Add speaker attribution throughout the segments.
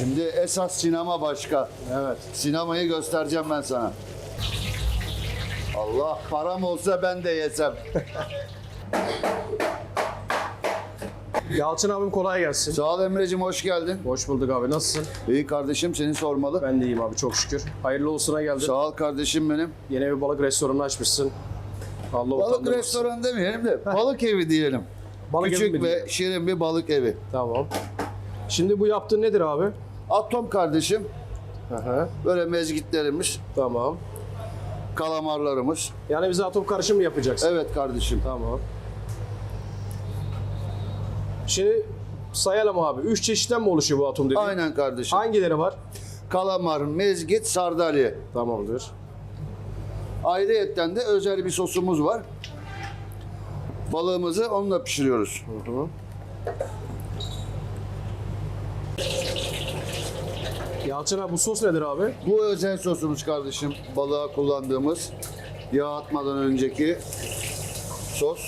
Speaker 1: Şimdi esas sinema başka.
Speaker 2: Evet.
Speaker 1: Sinemayı göstereceğim ben sana. Allah param olsa ben de yesem.
Speaker 2: Yalçın abim kolay gelsin.
Speaker 1: Sağ ol Emre'cim hoş geldin.
Speaker 2: Hoş bulduk abi. Nasılsın?
Speaker 1: İyi kardeşim seni sormalı.
Speaker 2: Ben de iyiyim abi çok şükür. Hayırlı olsuna geldin.
Speaker 1: Sağ ol kardeşim benim.
Speaker 2: Yeni bir balık restoranı açmışsın. Allah
Speaker 1: Balık restoranı demeyelim de balık evi diyelim.
Speaker 2: Balık evi
Speaker 1: Küçük
Speaker 2: mi
Speaker 1: ve
Speaker 2: diyelim?
Speaker 1: şirin bir balık evi.
Speaker 2: Tamam. Şimdi bu yaptığın nedir abi?
Speaker 1: Atom kardeşim.
Speaker 2: Aha.
Speaker 1: Böyle mezgitlerimiz,
Speaker 2: Tamam.
Speaker 1: kalamarlarımız.
Speaker 2: Yani bize atom karışımı yapacaksın.
Speaker 1: Evet kardeşim.
Speaker 2: Tamam. Şimdi sayalım abi. Üç çeşitten mi oluşuyor bu atom dediğin?
Speaker 1: Aynen kardeşim.
Speaker 2: Hangileri var?
Speaker 1: Kalamar, mezgit, sardalya.
Speaker 2: Tamamdır.
Speaker 1: Ayrıyetten de özel bir sosumuz var. Balığımızı onunla pişiriyoruz.
Speaker 2: Hı hı. Yalçın abi bu sos nedir abi?
Speaker 1: Bu özel sosumuz kardeşim. Balığa kullandığımız yağ atmadan önceki sos.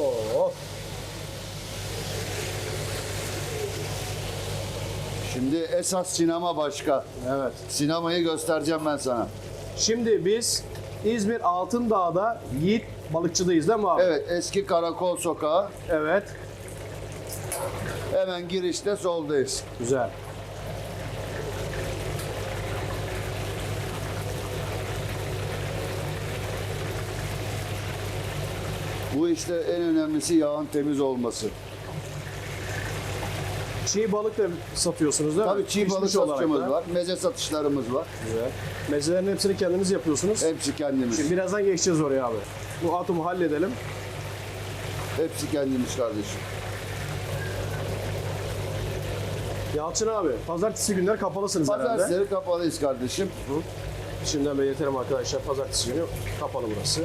Speaker 2: Oo.
Speaker 1: Şimdi esas sinema başka.
Speaker 2: Evet.
Speaker 1: Sinemayı göstereceğim ben sana.
Speaker 2: Şimdi biz İzmir Altındağ'da Yiğit Balıkçı'dayız değil mi abi?
Speaker 1: Evet eski karakol sokağı.
Speaker 2: Evet.
Speaker 1: Hemen girişte soldayız.
Speaker 2: Güzel.
Speaker 1: Bu işte en önemlisi yağın temiz olması.
Speaker 2: Çiğ balık da satıyorsunuz değil mi?
Speaker 1: Tabii çiğ balık
Speaker 2: olarak
Speaker 1: satışımız
Speaker 2: da.
Speaker 1: var. Meze satışlarımız var.
Speaker 2: Güzel. Mezelerin hepsini kendiniz yapıyorsunuz.
Speaker 1: Hepsi kendimiz.
Speaker 2: Şimdi birazdan geçeceğiz oraya abi. Bu atomu halledelim.
Speaker 1: Hepsi kendimiz kardeşim.
Speaker 2: Yalçın abi, pazartesi günler kapalısınız herhalde.
Speaker 1: Pazartesileri kapalıyız kardeşim.
Speaker 2: Şimdiden belirtelim arkadaşlar, pazartesi günü kapalı burası.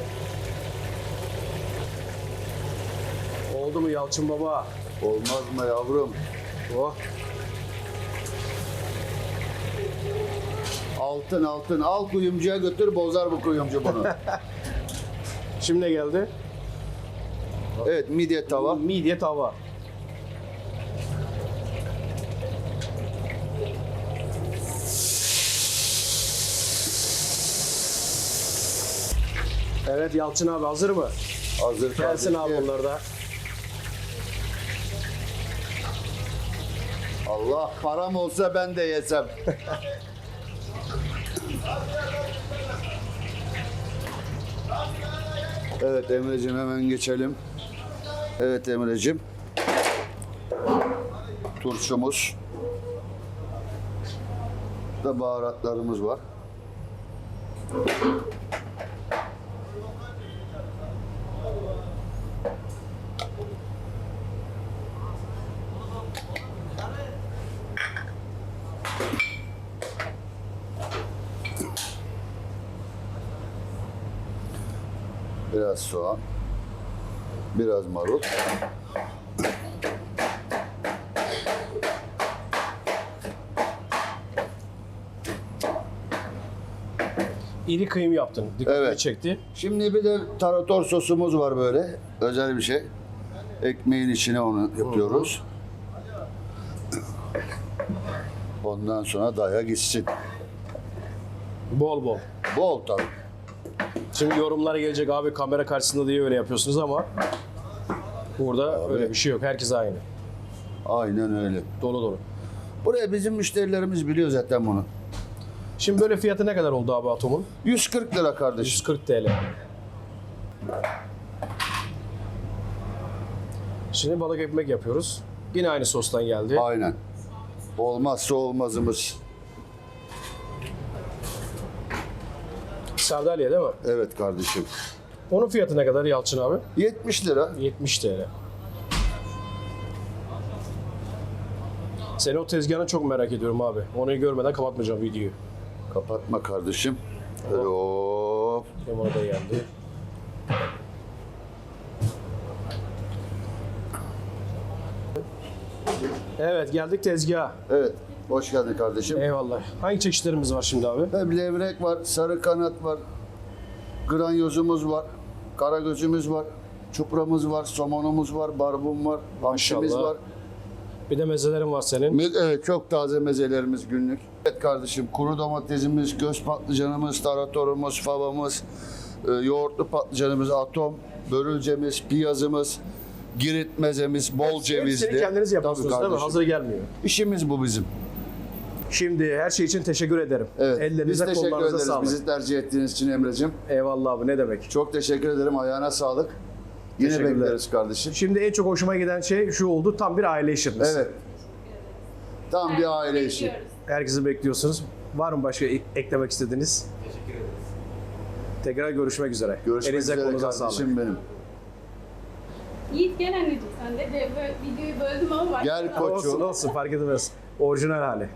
Speaker 2: Oldu mu Yalçın baba?
Speaker 1: Olmaz mı yavrum?
Speaker 2: Oh.
Speaker 1: Altın altın. Al kuyumcuya götür bozar bu kuyumcu bunu.
Speaker 2: Şimdi ne geldi?
Speaker 1: evet midye tava.
Speaker 2: Midye tava. Evet Yalçın abi hazır mı?
Speaker 1: Hazır
Speaker 2: Gelsin abi bunlar da.
Speaker 1: Allah param olsa ben de yesem. evet Emre'cim hemen geçelim. Evet Emre'cim. Turşumuz. Da baharatlarımız var. Biraz soğan. Biraz marul.
Speaker 2: İri kıyım yaptın. Dikkatimi
Speaker 1: Evet.
Speaker 2: çekti.
Speaker 1: Şimdi bir de tarator sosumuz var böyle. Özel bir şey. Ekmeğin içine onu yapıyoruz. Ondan sonra daya gitsin.
Speaker 2: Bol bol.
Speaker 1: Bol tabii.
Speaker 2: Şimdi yorumlar gelecek abi kamera karşısında diye öyle yapıyorsunuz ama burada öyle bir şey yok. Herkes aynı.
Speaker 1: Aynen öyle.
Speaker 2: Dolu dolu.
Speaker 1: Buraya bizim müşterilerimiz biliyor zaten bunu.
Speaker 2: Şimdi böyle fiyatı ne kadar oldu abi atomun?
Speaker 1: 140 lira kardeşim.
Speaker 2: 140 TL. Şimdi balık ekmek yapıyoruz. Yine aynı sostan geldi.
Speaker 1: Aynen. Olmazsa olmazımız.
Speaker 2: Sardalya değil mi?
Speaker 1: Evet kardeşim.
Speaker 2: Onun fiyatı ne kadar Yalçın abi?
Speaker 1: 70 lira.
Speaker 2: 70 TL. Seni o tezgahını çok merak ediyorum abi. Onu görmeden kapatmayacağım videoyu.
Speaker 1: Kapatma kardeşim. Hop.
Speaker 2: Limonu da geldi. Evet geldik tezgaha.
Speaker 1: Evet. Hoş geldin kardeşim.
Speaker 2: Eyvallah. Hangi çeşitlerimiz var şimdi abi?
Speaker 1: Hem levrek var, sarı kanat var, granyozumuz var, karagözümüz var, çupramız var, somonumuz var, barbun var,
Speaker 2: Maşallah.
Speaker 1: var.
Speaker 2: Bir de mezelerin var senin.
Speaker 1: Me- Evet çok taze mezelerimiz günlük. Evet kardeşim kuru domatesimiz, göz patlıcanımız, taratorumuz, favamız, e, yoğurtlu patlıcanımız, atom, börülcemiz, piyazımız, girit mezemiz, bol cevizli.
Speaker 2: Hepsini kendiniz yapıyorsunuz
Speaker 1: Tabii
Speaker 2: değil mi?
Speaker 1: kardeşim.
Speaker 2: Hazır gelmiyor.
Speaker 1: İşimiz bu bizim.
Speaker 2: Şimdi her şey için teşekkür ederim.
Speaker 1: Evet.
Speaker 2: Ellerinize
Speaker 1: Biz teşekkür
Speaker 2: kollarınıza
Speaker 1: ederiz
Speaker 2: sağlık.
Speaker 1: bizi tercih ettiğiniz için Emre'cim.
Speaker 2: Eyvallah abi ne demek.
Speaker 1: Çok teşekkür ederim. Ayağına sağlık. Yine
Speaker 2: Teşekkürler.
Speaker 1: bekleriz kardeşim.
Speaker 2: Şimdi en çok hoşuma giden şey şu oldu. Tam bir aile işiniz.
Speaker 1: Evet. Tam bir aile işi.
Speaker 2: Herkesi bekliyorsunuz. Var mı başka ek- eklemek istediğiniz? Teşekkür ederim. Tekrar görüşmek üzere.
Speaker 1: Görüşmek
Speaker 2: Elinize
Speaker 1: üzere
Speaker 2: kolunuza sağlık.
Speaker 1: kardeşim benim.
Speaker 3: Yiğit gel anneciğim sen de. de böyle, videoyu böldüm ama başka
Speaker 1: Gel koçum.
Speaker 2: Olsun olsun fark etmez. Orijinal hali.